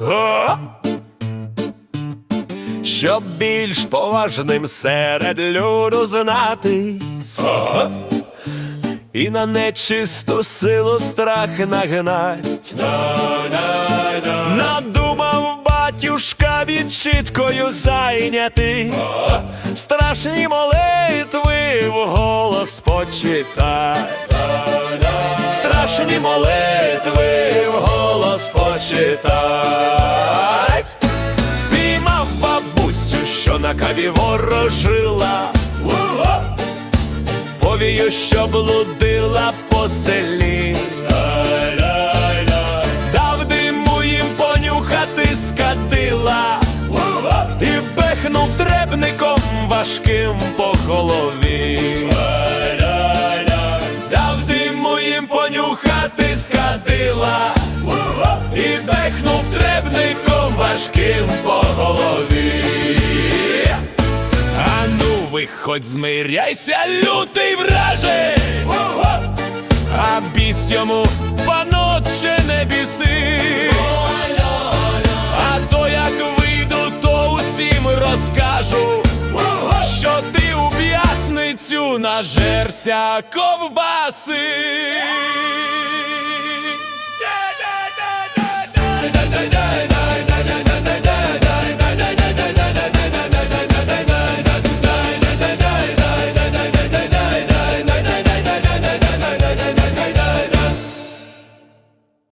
О! Щоб більш поважним серед люду знатись, і на нечисту силу страх нагнать. Надумав батюшка відчиткою зайнятись, страшні молитви вголос почитать. Страшні молитви вголос почитать. Бабусю, що на каві ворожила. Повію, що блудила по селі. Дав диму понюхати скадила і пехнув требником важким по голові. Дав диму їм понюхати скадила і пехнув требником важким виходь, змиряйся, лютий враже, а біс йому панотче не біси. А то як вийду, то усім розкажу, що ти у п'ятницю нажерся ковбаси.